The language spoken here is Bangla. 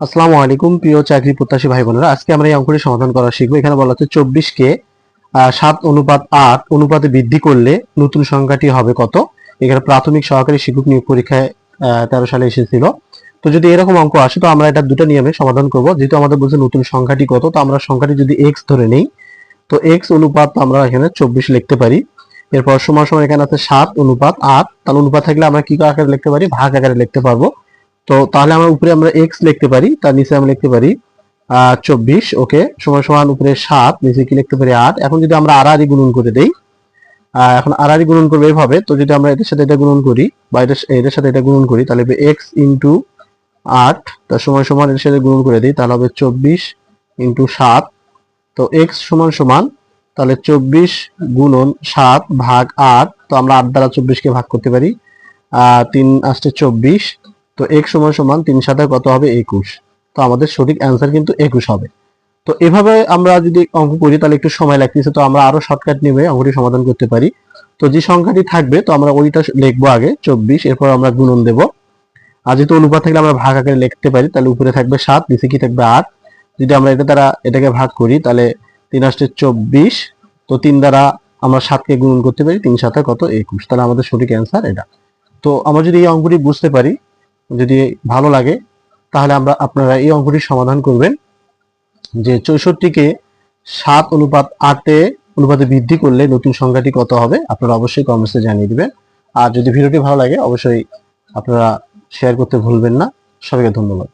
আসসালামু আলাইকুম, প্রিয় চাকরি প্রত্যাশী ভাই বোনেরা আজকে আমরা এই অঙ্কটি সমাধান করা শিখব। এখানে বলা হচ্ছে চব্বিশ কে সাত অনুপাত আট, অনুপাতে বৃদ্ধি করলে নতুন সংখ্যাটি হবে কত? এখানে প্রাথমিক সহকারী শিক্ষক নিয়োগ পরীক্ষায় তেরো সালে এসেছিল। তো যদি এরকম অঙ্ক আসে, তো আমরা এটা দুটো নিয়মে সমাধান করব। যেহেতু আমাদের বলছে নতুন সংখ্যাটি কত, তো আমরা সংখ্যাটি যদি এক্স ধরে নেই, তো এক্স অনুপাত আমরা এখানে চব্বিশ লিখতে পারি। এরপর সমান সময় এখানে আছে সাত অনুপাত আট। তাহলে অনুপাত থাকলে আমরা কি আকারে লিখতে পারি? ভাগ আকারে লিখতে পারব। তো তাহলে আমরা উপরে আমরা এক্স লিখতে পারি, তার নিচে আমরা লিখতে পারি চব্বিশ, ওকে, সমান সমান উপরে সাত, নিচে কি লিখতে পারি? আট। এখন যদি আমরা আড়াআড়ি গুণন করে দেই এখন আড়াআড়ি গুণন করব এইভাবে তো যদি আমরা এটার সাথে এটা গুণন করি, বা এটার এটার সাথে এটা গুণন করি, তাহলে এক্স ইন্টু আট তার সমান সমান এর সাথে গুণন করে দিই, তাহলে হবে চব্বিশ ইন্টু সাত। তো এক্স সমান সমান, তাহলে চব্বিশ গুণন সাত ভাগ আট, তো আমরা আট দ্বারা চব্বিশকে ভাগ করতে পারি তিন আসছে চব্বিশ তো এক সমান সমান তিন সাথে কত হবে একুশ? তো আমাদের সঠিক অ্যান্সার কিন্তু একুশ হবে। তো এভাবে আমরা যদি অঙ্ক করি, তাহলে একটু সময় লাগতেছে, তো আমরা আরও শর্টকাট নেবে অঙ্কটি সমাধান করতে পারি। তো যে সংখ্যাটি থাকবে, তো আমরা ওইটা লিখব আগে, চব্বিশ, এরপর আমরা গুণন দেব। আর যেহেতু অনুপাত থাকলে আমরা ভাগ আকারে লিখতে পারি, তাহলে উপরে থাকবে সাত, নিচে কি থাকবে আট। যদি আমরা এটা দ্বারা এটাকে ভাগ করি, তাহলে তিন আসছে চব্বিশ, তো তিন দ্বারা আমরা সাতকে গুণন করতে পারি, তিন সাথে কত একুশ? তাহলে আমাদের সঠিক অ্যান্সার এটা। তো আমরা যদি এই অঙ্কটি বুঝতে পারি যদি ভালো লাগে, তাহলে আমরা আপনারা এই অঙ্কটি সমাধান করবেন। যে চৌষট্টিকে সাত অনুপাত আটে অনুপাতে বৃদ্ধি করলে নতুন সংখ্যাটি কত হবে, আপনারা অবশ্যই কমেন্টসে জানিয়ে দেবেন। আর যদি ভিডিওটি ভালো লাগে, অবশ্যই আপনারা শেয়ার করতে ভুলবেন না। সবাইকে ধন্যবাদ।